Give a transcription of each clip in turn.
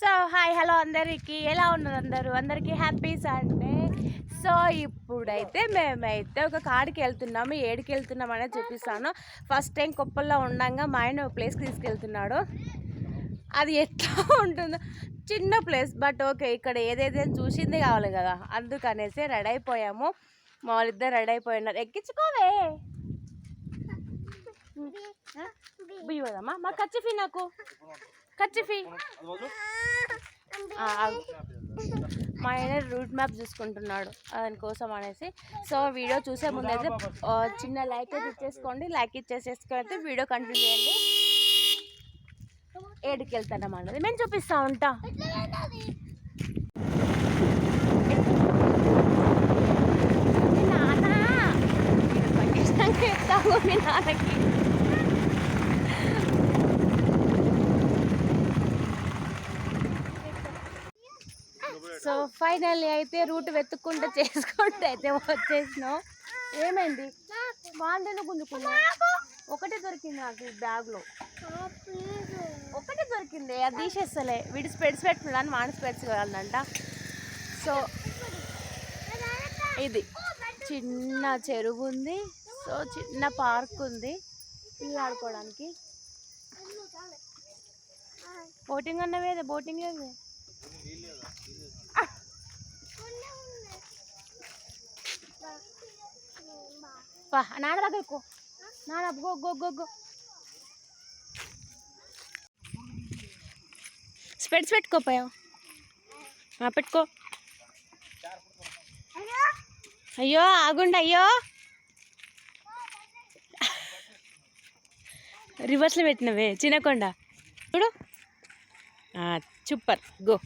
So hi hello అందరికీ. ఎలా ఉన్నారు అందరూ? అందరికీ హ్యాపీ సండే. సో ఇప్పుడైతే మేమైతే ఒక కాడికి వెళ్తున్నాము ఏడికి వెళ్తున్నాం అనేది చూపిస్తాను. ఫస్ట్ టైం కొప్పల్లో ఉండంగా మా ఆయన ఒక ప్లేస్కి తీసుకెళ్తున్నాడు. అది ఎట్లా ఉంటుందో చిన్న ప్లేస్ బట్ ఓకే ఇక్కడ ఏదైతే చూసింది కావాలి కదా. అందుకనేసి రెడీ అయిపోయాము. మా వాళ్ళిద్దరు రెడీ అయిపోయినారు. ఎక్కించుకోవే. బియ్యదమ్మా మా కచ్చిఫీ నాకు. ఆగు. మా ఆయన రూట్ మ్యాప్ చూసుకుంటున్నాడు దానికోసం అనేసి. సో వీడియో చూసే ముందు అయితే చిన్న లైక్ అయితే ఇచ్చేసుకోండి. లైక్ ఇచ్చేసేసుకొని అయితే వీడియో కంటిన్యూ చేయండి. ఏడుకి వెళ్తాం అన్నది మేము చూపిస్తా ఉంటా. మీ నాన్న. మీ నాన్నకి. సో ఫైనల్లీ అయితే రూట్ వెతుక్కుంటూ చేసుకుంటూ అయితే వచ్చేసినాం. ఏమైంది? బాగుంటుంది గుంజుకున్నా. ఒకటే దొరికింది నాకు ఈ బ్యాగ్లో. ఒకటే దొరికింది. అది తీసేస్తలే. వీడి స్పెడ్స్ పెట్టుకున్నాను వాడి స్పెడ్స్ కావాలంట. సో ఇది. చిన్న చెరువు ఉంది. సో చిన్న పార్క్ ఉంది. పిల్లలు ఆడుకోవడానికి బోటింగ్ అన్నవేదే? బోటింగ్ ఏది పా నాన్న దగ్గరకు నాన్న గో గో గో గో స్పెడ్స్ పెట్టుకోపోయావు పెట్టుకో. అయ్యో ఆగుండి అయ్యో. రివర్స్లో పెట్టినవే చిన్నకొండ చూడు. Super go.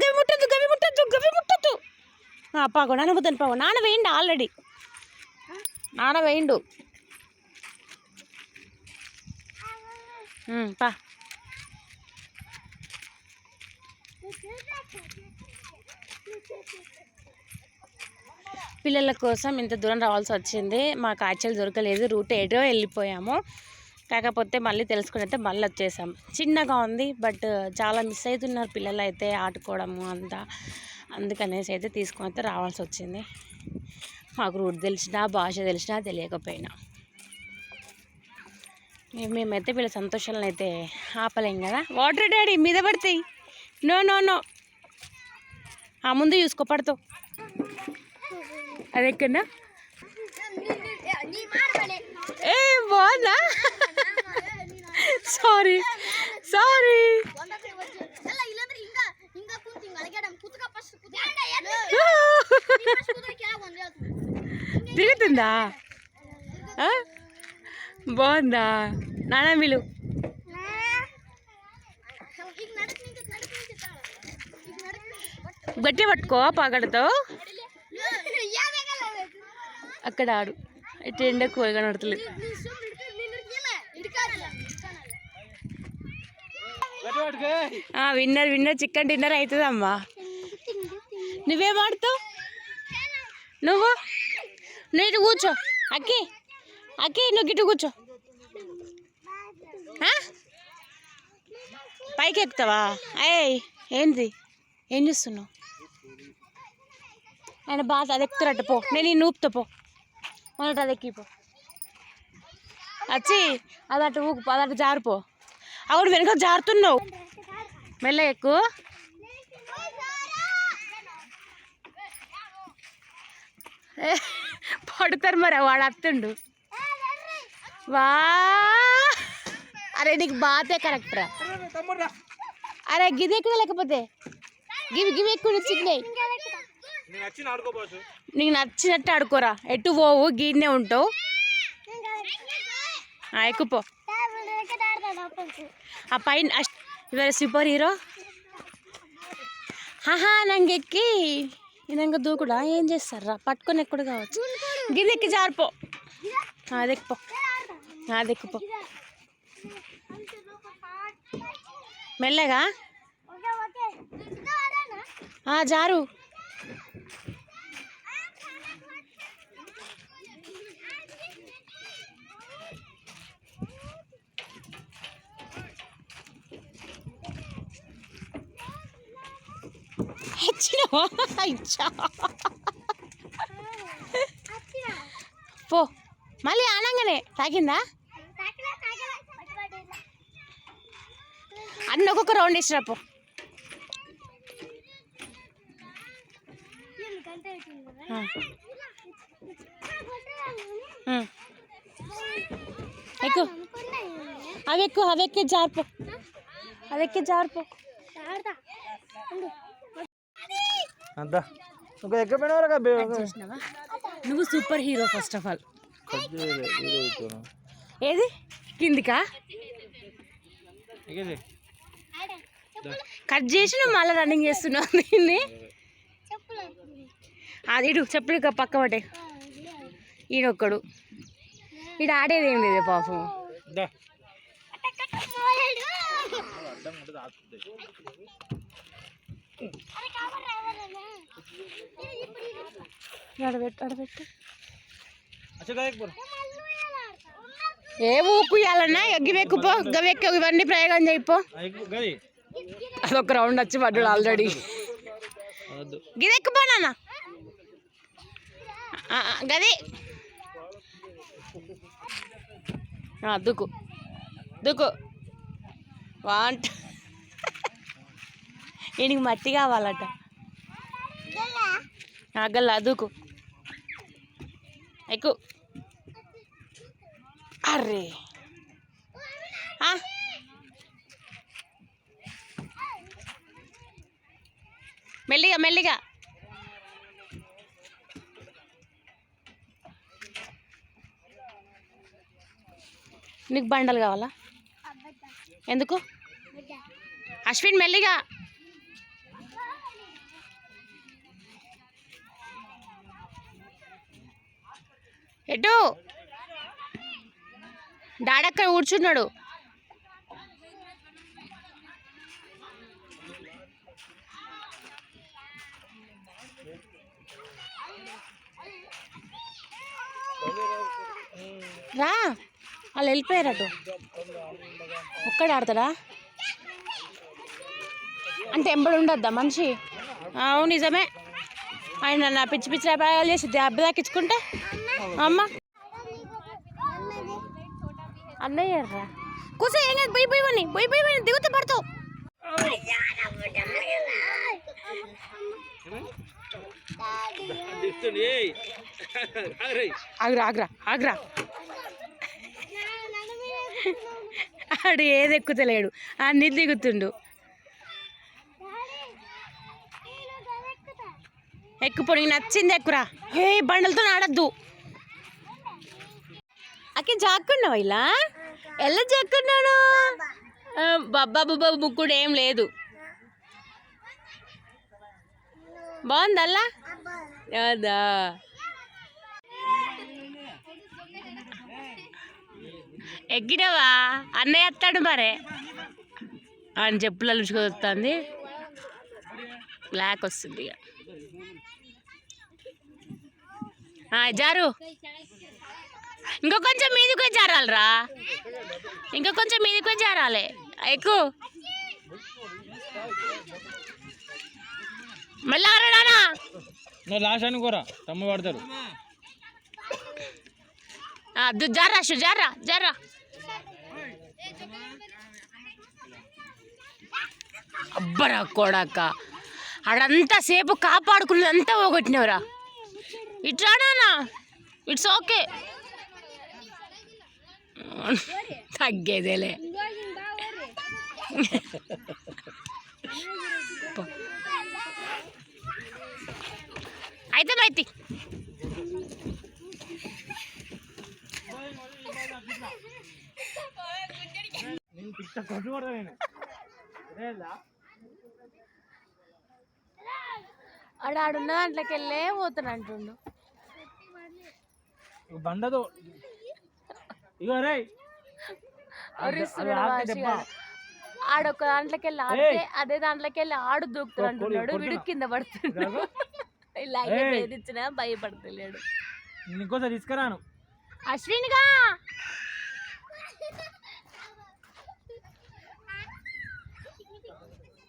గవి ముట్టద్దు గవి ముట్టద్దు గవి ముట్టద్దు. పాగో నాన్న వద్దని పాగో నాన్న వేయండి ఆల్రెడీ. నాన్న వేయిండు పా. పిల్లల కోసం ఇంత దూరం రావాల్సి వచ్చింది. మాకు యాక్చువల్ దొరకలేదు. రూట్ ఏటో వెళ్ళిపోయాము. కాకపోతే మళ్ళీ తెలుసుకుని అయితే మళ్ళీ వచ్చేసాం. చిన్నగా ఉంది బట్ చాలా మిస్ అవుతున్నారు పిల్లలు అయితే ఆడుకోవడము అంతా. అందుకనేసి అయితే తీసుకొని అయితే రావాల్సి వచ్చింది. మాకు రూట్ తెలిసినా భాష తెలిసినా తెలియకపోయినా. మేమైతే వీళ్ళ సంతోషాలను అయితే ఆపలేం కదా? వాటర్ డాడీ మీద పడతాయి నో నో నో ఆ ముందు చూసుకో పడతావు అది ఎక్కడా ఏ బాగుందా? Sorry sorry తిరుగుతుందా? బాగుందా? నానా వీళ్ళు గట్టి పట్టుకో పాగడతో. అక్కడ ఆడు. ఇటు ఎండకు కనబడతలేదు విన్నర్ విన్నర్ చికెన్ డిన్నర్ అవుతుందమ్మా. నువ్వేం ఆడుతావు? నువ్వు? నువ్వు ఇటు కూర్చో. అక్కి అక్కి నువ్వు ఇటు కూర్చో. ఆ? పైకి ఎక్కుతావా ఏయ్ ఏంది? ఏం చేస్తున్నావు? ఆయన బాగా అది ఎక్కుతారట పో. నేను ఈ నూపుతా పో. మొదట అది ఎక్కిపో వచ్చి అది అటు ఊకు అది అటు జారిపో అవును వెనుక జారుతున్నావు. మెల్ల ఎక్కువ పడుతారు మరి వాడు అత్తుండు. వా! అరే నీకు బాతే కరెక్ట్ రా. అరే గిది ఎక్కడ లేకపోతే? గివి గివి ఎక్కువ చిన్నవి నీకు నచ్చినట్టు ఆడుకోరా. ఎటు పోవు గీడ్నే ఉంటావు. ఆ, ఎక్కుపో ఆ పైన ఇవాళ సూపర్ హీరో హాహా నంగెక్కి. ఇదంగా దూకుడా ఏం చేస్తారా పట్టుకొని ఎక్కడ కావచ్చు? గిది ఎక్కి జారిపో. ఆ, అది ఎక్కిపో. ఆ, అది ఎక్కిపో. మెల్లగా. జారు. ఇచ్చినావా ఇచ్చా పో మళ్ళీ ఆనంగానే తాగిందా అన్న ఒక్కొక్క రౌండ్ వేసిరా పో ఆ. ఎక్కు అవి ఎక్కువ అవి ఎక్కి జారిపో అవి ఎక్కి జారిపో అంతా. ఇంకా ఎక్కడ పోయినవరా నువ్వు super hero first of all. ఏది? కిందికా? కట్ చేసి నువ్వు మళ్ళీ రన్నింగ్ చేస్తున్నావు దీన్ని. అది ఇడు చెప్పులు పక్క పట్టే ఈడొక్కడు. ఈడ ఆడేది ఏం లేదు పాపం. అడబెట్టు అడబెట్టు ఏ ఊకుయాలన్నా ఎగ్గివెక్కుపో గవెక్కి ఇవన్నీ ప్రయోగం చేయిపో అదొక రౌండ్ వచ్చి పడ్డాడు ఆల్రెడీ. గిదెక్కుపో నాన్న. ఆ, ఆ, గది. ఆ, దుక్కు. దుక్కు. వాంట్. ఈయనకి మట్టి కావాలట. అగ్గల్లా దూకు ఎక్కు. అర్రే. మెల్లిగా మెల్లిగా. నీకు బండలు కావాలా? ఎందుకు? అశ్విన్ మెల్లిగా. ఎటు? డాడక్కడ కూర్చున్నాడు. రా. వాళ్ళు వెళ్ళిపోయారట ఒక్కడే ఆడతాడా? అంటే ఎంబడి ఉండద్దా మనిషి? అవును నిజమే. ఆయన నా పిచ్చి పిచ్చి అభిప్రాయాలు చేసి దెబ్బ దాకించుకుంటే అమ్మ. అన్నయ్య రా కూసే ఏం కాదు పోయి పోయి పోయి పోయి పోయి పోయి దిగుతూ ఆగ్రా ఆగ్రా ఆగ్రా. ఆడు ఏది ఎక్కుతలేడు అన్ని దిగుతుండు. ఎక్కుపో నీకు నచ్చింది ఎక్కురా. హే బండలతో ఆడద్దు అక్కి జాక్కున్నావు ఇలా? ఎలా జాక్కున్నాను? బాబా బాబా ముక్కుడు ఏం లేదు. బాగుందల్లా అదా. ఎక్కినవా అన్నయ్య వస్తాడు మరే. ఆయన చెప్పులు అలుచుకొస్తుంది బ్లాక్ వస్తుంది ఇక. జారు. ఇంకో కొంచెం మీదికి జారాలరా. ఇంకో కొంచెం మీదికి జారాలి. ఎక్కువ మళ్ళీ ఆరాడానా లాస్ట్ అనుకోరా తమ్ము పడతాడు జారా షు జారా జారా. అబ్బరా కొడక. ఆడంతా సేపు కాపాడుకున్నదంతా పోగొట్టినవరా. ఇట్రానా ఇట్స్ ఓకే. తగ్గేదేలే. అయితే మైతి. నేను పిచ్చ కొట్టు ఆడ ఆడున్న దాంట్లోకి వెళ్ళే పోతాను అంటుండు. బండదు ఇగో రే. ఆడొక దాంట్లోకి వెళ్ళి ఆడితే అదే దాంట్లోకి వెళ్ళి ఆడు దూకుతాడు అంటున్నాడు. విడు కింద పడుతున్నాడు. వేధించినా భయపడతలేడు. ఇంకోసారి తీసుకురాను. అశ్విన్గా.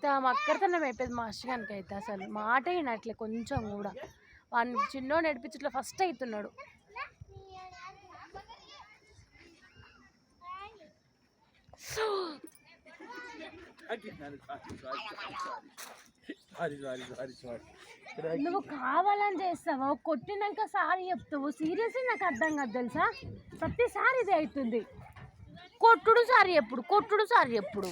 ఇంత మక్కరతనం అయిపోయింది మా అష్టగానికి అయితే అసలు. మాట అయినట్లే కొంచెం కూడా. వాడిని చిన్నో నడిపించట్లే ఫస్ట్ అవుతున్నాడు నువ్వు కావాలని చేస్తావా? కొట్టినాక సారీ చెప్తావు. సీరియస్లీ నాకు అర్థం కాదు తెలుసా? ప్రతిసారి ఇది అవుతుంది. కొట్టుడు సారీ ఎప్పుడు? కొట్టుడు సారీ ఎప్పుడు?